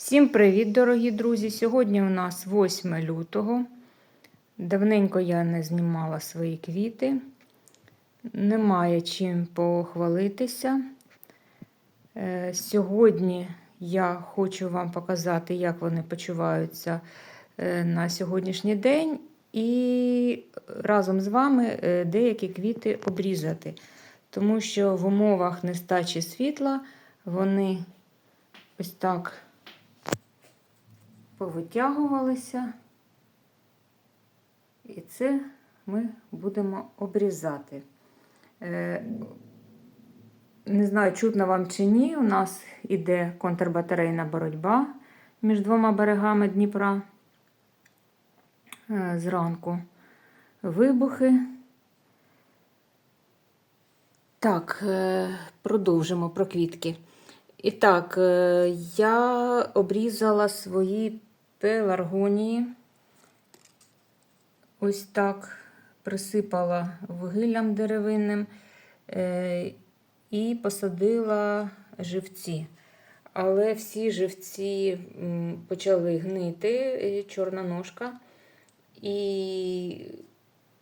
Всім привіт, дорогі друзі! Сьогодні у нас 8 лютого. Давненько я не знімала свої квіти. Немає чим похвалитися. Е, Сьогодні я хочу вам показати, як вони почуваються е, на сьогоднішній день, і разом з вами е, деякі квіти обрізати. Тому що в умовах нестачі світла вони ось так повитягувалися. І це ми будемо обрізати. Е, Не знаю, чутно вам чи ні. У нас іде контрбатарейна боротьба між двома берегами Дніпра. Е, Зранку вибухи. Так, е, продовжимо про квітки. І так, я обрізала свої пеларгонії. Ось так присипала вугіллям деревинним е, і посадила живці. Але всі живці почали гнити, е, чорна ножка. І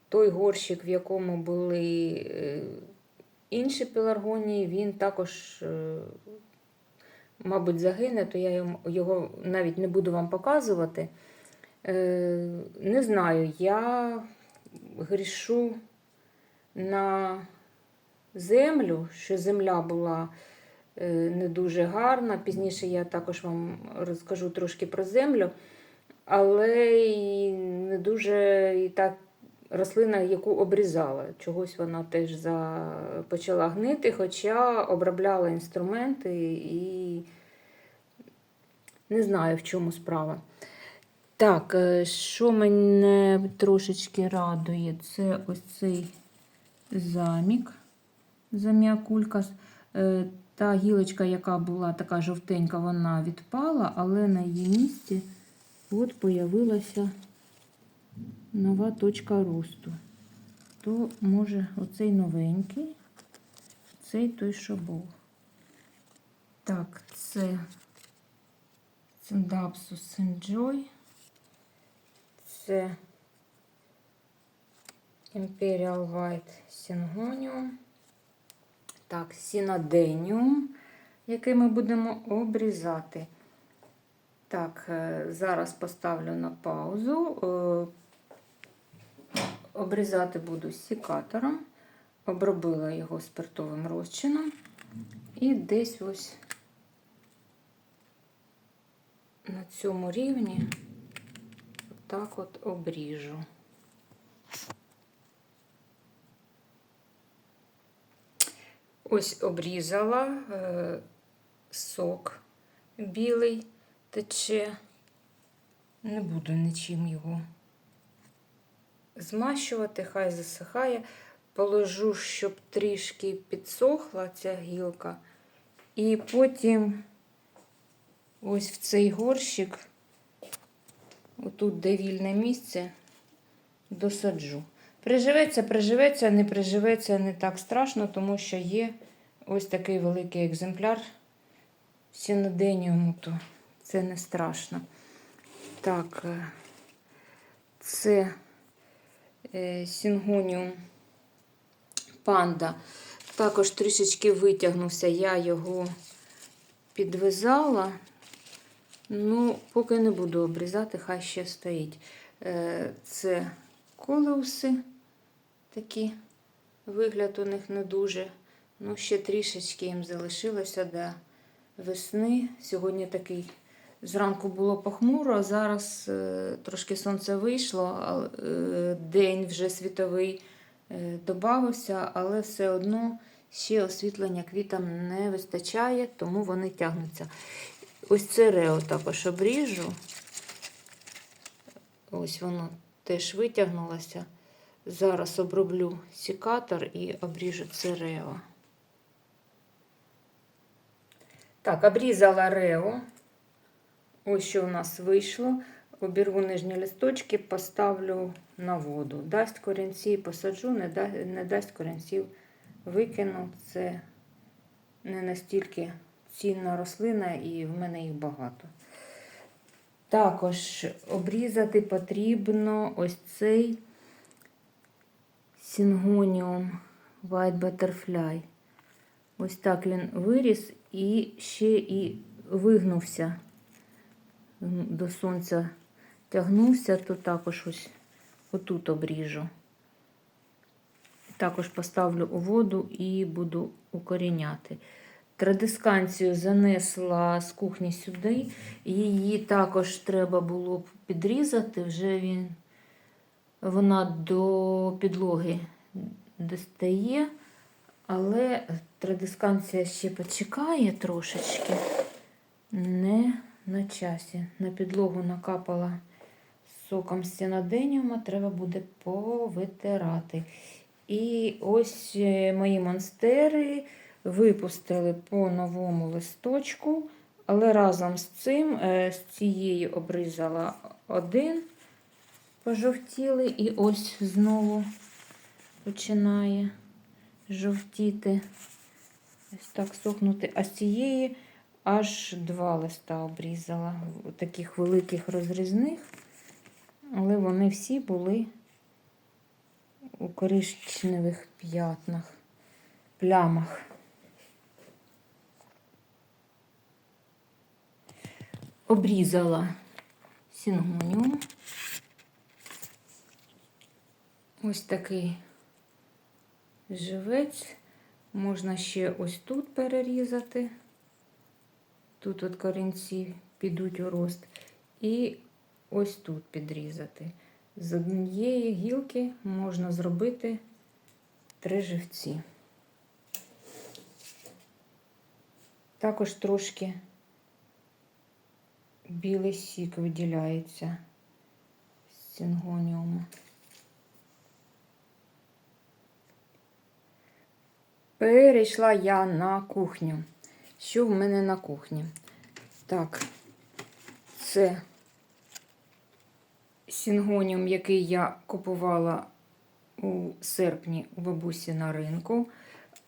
той горщик, в якому були е, інші пеларгонії, він також, мабуть, загине, то я його навіть не буду вам показувати. Е, Не знаю, я грішу на землю, що земля була е, не дуже гарна. Пізніше я також вам розкажу трошки про землю, але і не дуже і так рослина, яку обрізала. Чогось вона теж за... почала гнити, хоча обробляла інструменти і не знаю, в чому справа. Так, е, що мене трошечки радує, це ось цей замік, зам'якулька. Е, Та гілочка, яка була така жовтенька, вона відпала, але на її місці от появилася нова точка росту. То, може, оцей новенький, цей той, що був. Так, це Цендапсус Enjoy. Це Imperial White Syngonium. Так, Сінаденіум, який ми будемо обрізати. Так, е, зараз поставлю на паузу. Обрізати буду сікатором. Обробила його спиртовим розчином. І десь ось на цьому рівні так от обріжу. Ось обрізала е, сок білий тече. Не буду нічим його змащувати, хай засихає. Положу, щоб трішки підсохла ця гілка. І потім ось в цей горщик, отут, де вільне місце, досаджу. Приживеться, приживеться, не приживеться не так страшно, тому що є ось такий великий екземпляр сіноденіуму, то це не страшно. Так, е, це сінгоніум панда. Також трішечки витягнувся, я його підв'язала. Ну, поки не буду обрізати, хай ще стоїть. Е, Це колеуси такі, вигляд у них не дуже. Ну, ще трішечки їм залишилося до весни. Сьогодні такий зранку було похмуро, зараз е, трошки сонце вийшло, а, е, день вже світовий е, додався, але все одно ще освітлення квітам не вистачає, тому вони тягнуться. Ось це рео також обріжу. Ось воно теж витягнулося. Зараз оброблю сікатор і обріжу це рео. Так, обрізала рео. Ось що у нас вийшло. Обірву нижні листочки, поставлю на воду. Дасть корінці, посаджу, не, да, не дасть корінців, викину. Це не настільки цінна рослина, і в мене їх багато. Також обрізати потрібно ось цей Сінгоніум White Butterfly. Ось так він виріс і ще і вигнувся до сонця. Тягнувся, то також ось отут обріжу. Також поставлю у воду і буду укоріняти. Традисканцію занесла з кухні сюди. Її також треба було б підрізати. Вже він, вона до підлоги достає, але традисканція ще почекає трошечки. Не на часі. На підлогу накапала соком сіноденіума, треба буде повитирати. І ось е, мої монстери випустили по новому листочку, але разом з цим е, з цієї обрізала один, пожовтіли, і ось знову починає жовтіти, ось так сохнути. А з цієї аж два листа обрізала, таких великих розрізних, але вони всі були у коричневих п'ятнах, плямах. Обрізала сінгоніум. Ось такий живець. Можна ще ось тут перерізати. Тут от корінці підуть у рост. І ось тут підрізати. З однієї гілки можна зробити три живці. Також трошки білий сік виділяється з сінгоніуму. Перейшла я на кухню. Що в мене на кухні? Так, це сінгоніум, який я купувала у серпні у бабусі на ринку.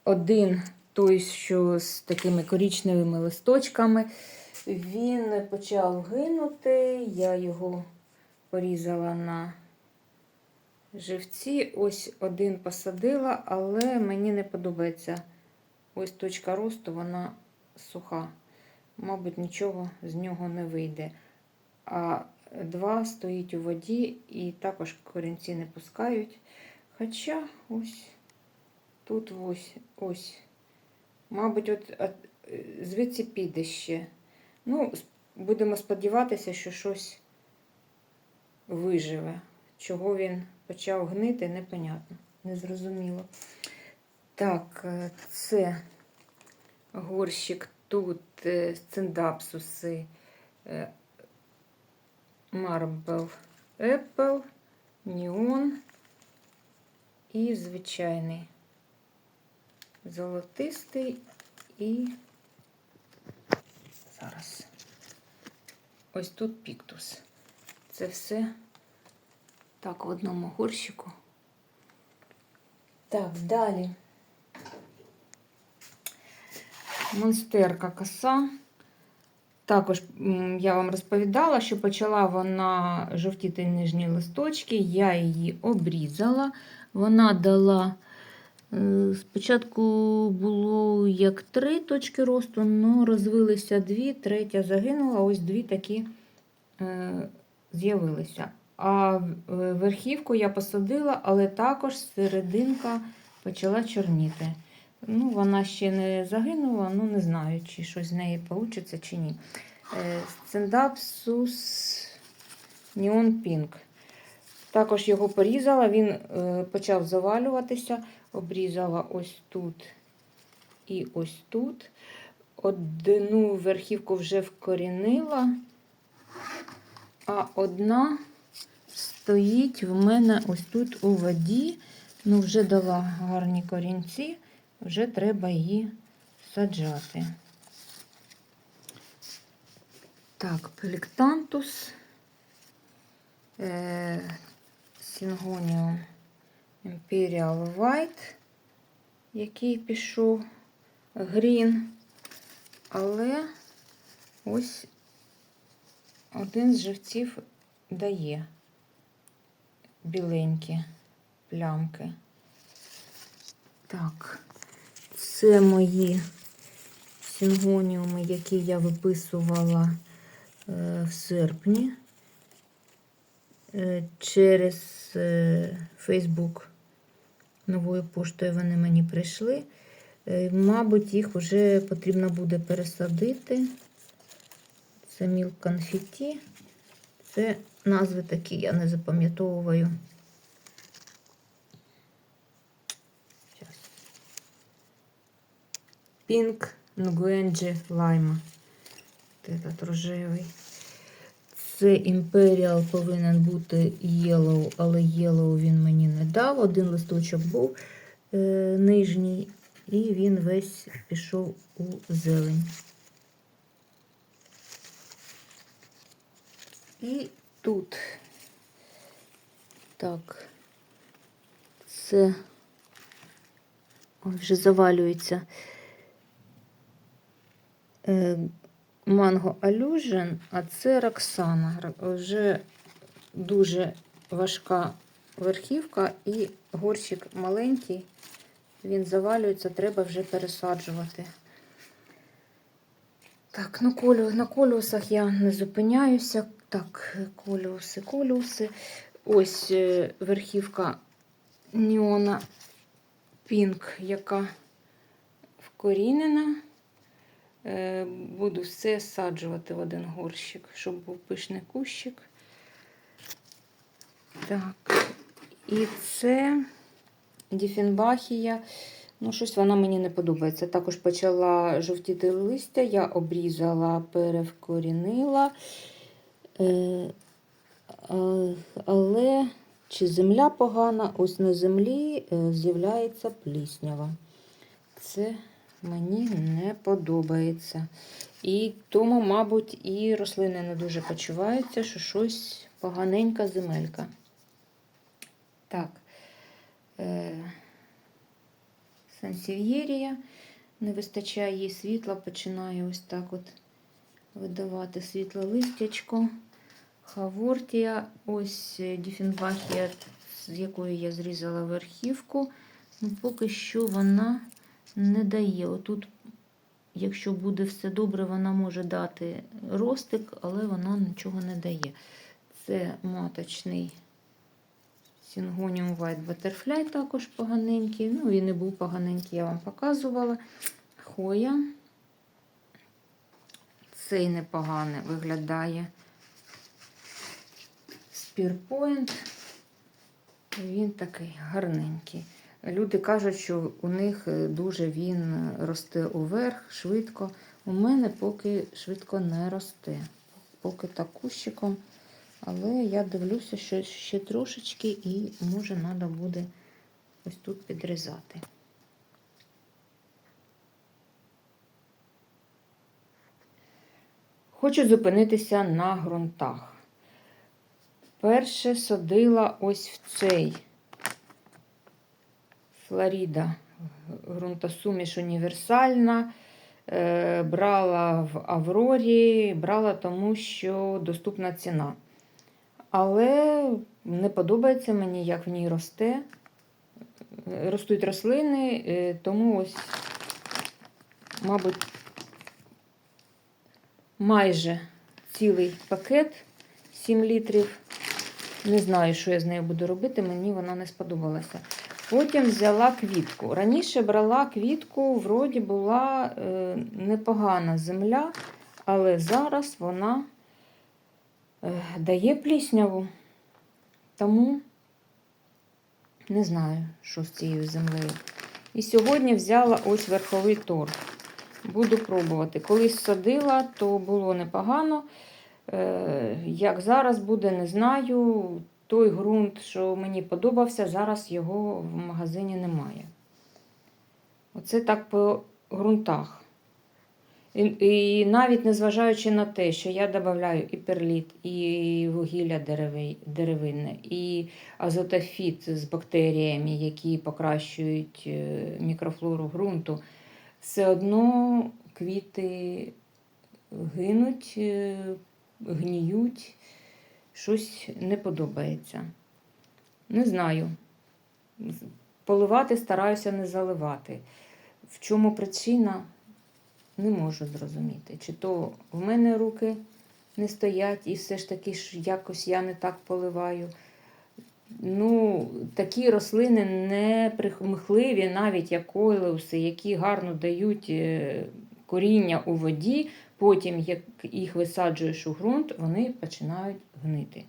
Один той, що з такими корічневими листочками, він почав гинути. Я його порізала на живці. Ось один посадила, але мені не подобається. Ось точка росту, вона суха. Мабуть, нічого з нього не вийде. А два стоїть у воді і також корінці не пускають. Хоча ось тут ось ось. Мабуть, от, от звідси піде ще. Ну, будемо сподіватися, що щось виживе. Чого він почав гнити, непонятно, незрозуміло. Так, е, це горщик тут е, сциндапсуси е, Marble Apple, Neon і звичайний золотистий і зараз ось тут піктус. Це все так в одному горщику. Так, далі. Монстерка коса. Також я вам розповідала, що почала вона жовтіти нижні листочки, я її обрізала. Вона дала, е, спочатку було як три точки росту, але розвилися дві, третя загинула, ось дві такі е, з'явилися. А е, верхівку я посадила, але також серединка почала чорніти. Ну, вона ще не загинула, ну не знаю, чи щось з неї вийде, чи ні. Стендапсус Neon Pink. Також його порізала, він е, почав завалюватися, обрізала ось тут і ось тут. Одну верхівку вже вкорінила, а одна стоїть в мене ось тут у воді. Ну, вже дала гарні корінці, вже треба її саджати. Так, пеліктантус, е, Сінгоніум Imperial White, який пішов грін, але ось один з живців дає біленькі плямки. Так, це мої сингоніуми, які я виписувала е, в серпні е, через е, Facebook. Новою поштою вони мені прийшли. Мабуть, їх вже потрібно буде пересадити. Це міл конфеті. Це назви такі, я не запам'ятовую. Пінк Нгуенджі Лайма. Этот рожевий. Це Imperial повинен бути Yellow, але Yellow він мені не дав. Один листочок був е, нижній, і він весь пішов у зелень. І тут так, це Ой, вже завалюється. Е, Манго Allusion, а це Роксана. Вже дуже важка верхівка і горщик маленький. Він завалюється, треба вже пересаджувати. Так, ну колю, на коліусах я не зупиняюся. Так, коліуси, коліуси. Ось е, верхівка Ніона Пінк, яка вкорінена. Е, Буду все саджувати в один горщик, щоб був пишний кущик. Так, і це Діфенбахія. Ну, щось вона мені не подобається. Також почала жовтіти листя, я обрізала, перевкорінила. Е, але чи земля погана, ось на землі е, з'являється пліснява. Це мені не подобається. І тому, мабуть, і рослини не дуже почуваються, що щось поганенька земелька. Так. Е, Сансів'єрія. Не вистачає їй світла, починає ось так от видавати світле листячко. Хавортія, ось е, Діфенбахія, з якої я зрізала верхівку. Ну, поки що вона не дає. Отут, якщо буде все добре, вона може дати ростик, але вона нічого не дає. Це маточний Syngonium White Butterfly також поганенький. Ну, він і був поганенький, я вам показувала. Хоя. Цей непогано виглядає. Spearpoint. Він такий гарненький. Люди кажуть, що у них е, дуже він росте уверх, швидко. У мене поки швидко не росте. Поки так кущиком. Але я дивлюся, що ще трошечки і може треба буде ось тут підрізати. Хочу зупинитися на ґрунтах. Перше садила ось в цей Флоріда ґрунтосуміш універсальна. Е, Брала в Аврорі, брала тому, що доступна ціна. Але не подобається мені, як в ній росте. Ростуть рослини, е, тому ось, мабуть, майже цілий пакет 7 літрів. Не знаю, що я з нею буду робити, мені вона не сподобалася. Потім взяла квітку. Раніше брала квітку, вроді була е, непогана земля, але зараз вона е, дає плісняву. Тому не знаю, що з цією землею. І сьогодні взяла ось верховий торф. Буду пробувати. Колись садила, то було непогано. Е, Як зараз буде, не знаю. Той ґрунт, що мені подобався, зараз його в магазині немає. Оце так по ґрунтах. І, і навіть незважаючи на те, що я додаю і перліт, і вугілля деревинне, і азотофіт з бактеріями, які покращують е, мікрофлору ґрунту, все одно квіти гинуть, е, гніють, щось не подобається. Не знаю. Поливати стараюся не заливати. В чому причина, не можу зрозуміти. Чи то в мене руки не стоять, і все ж таки ж якось я не так поливаю. Ну, такі рослини не примхливі, навіть як ойлеуси, які гарно дають е, коріння у воді, потім, як їх висаджуєш у ґрунт, вони починають гнити.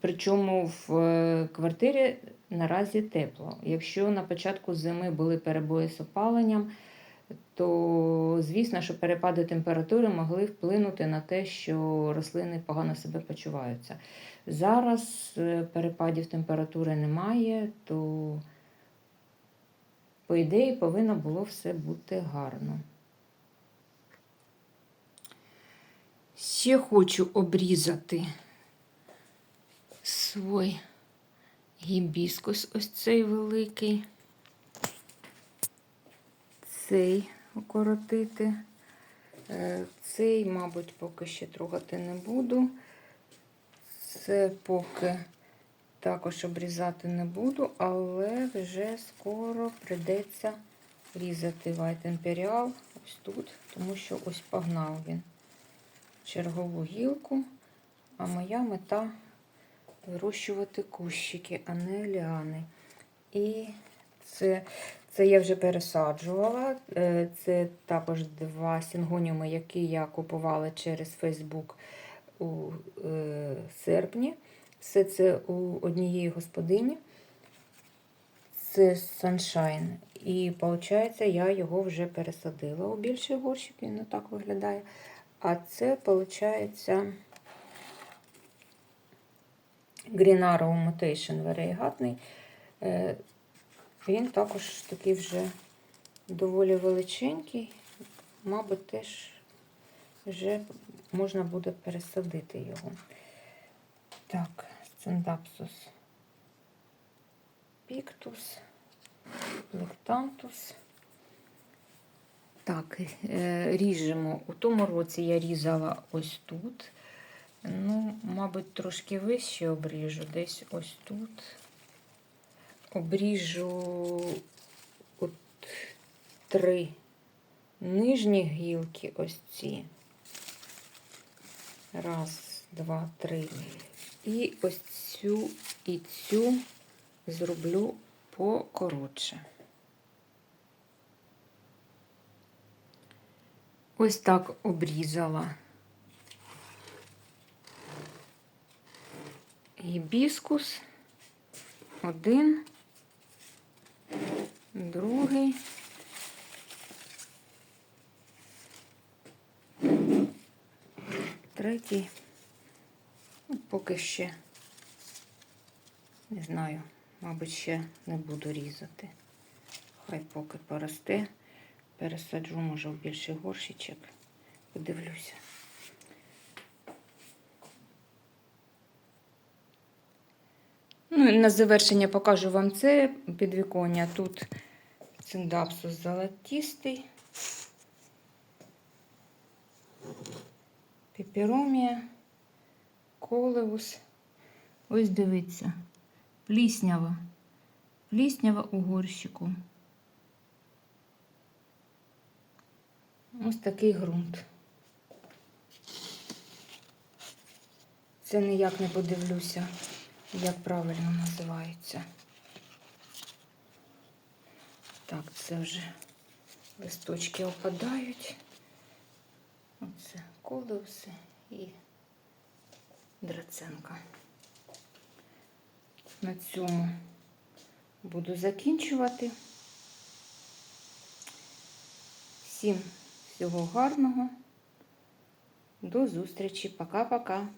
Причому в е, квартирі наразі тепло. Якщо на початку зими були перебої з опаленням, то звісно, що перепади температури могли вплинути на те, що рослини погано себе почуваються. Зараз е, перепадів температури немає, то, по ідеї, повинно було все бути гарно. Ще хочу обрізати свій гібіскус, ось цей великий. Цей укоротити. Е, Цей, мабуть, поки ще трогати не буду. Це поки також обрізати не буду, але вже скоро прийдеться різати White Imperial ось тут, тому що ось погнав він чергову гілку, а моя мета вирощувати кущики, а не ліани. І це, це я вже пересаджувала. Е, Це також два сінгоніуми, які я купувала через Facebook у е, серпні. Все це у однієї господині. Це Sunshine. І виходить, я його вже пересадила у більший горщик, він так виглядає. А це, виходить, Green Arrow Mutation Variegatний. Е, Він також такий вже доволі величенький. Мабуть, теж вже можна буде пересадити його. Так, Scindapsus Pictus, Lectantus. Так, е, ріжемо. У тому році я різала ось тут. Ну, мабуть, трошки вище обріжу, десь ось тут. Обріжу от три нижні гілки, ось ці. Раз, два, три. І ось цю і цю зроблю покоротше. Ось так обрізала гібіскус. Один, другий. Третій. Ну, поки ще не знаю, мабуть, ще не буду різати. Хай поки поросте. Пересаджу, може, в більший горщичок. Подивлюся. Ну, і на завершення покажу вам це підвіконня. Тут циндапсус золотистий, піперомія, колеус. Ось дивіться, пліснява. Пліснява у горщику. Ось такий ґрунт. Це ніяк не подивлюся, як правильно називається. Так, це вже листочки опадають. Оце колеуси і драценка. На цьому буду закінчувати. Всім всього гарного. До зустрічі. Пока-пока.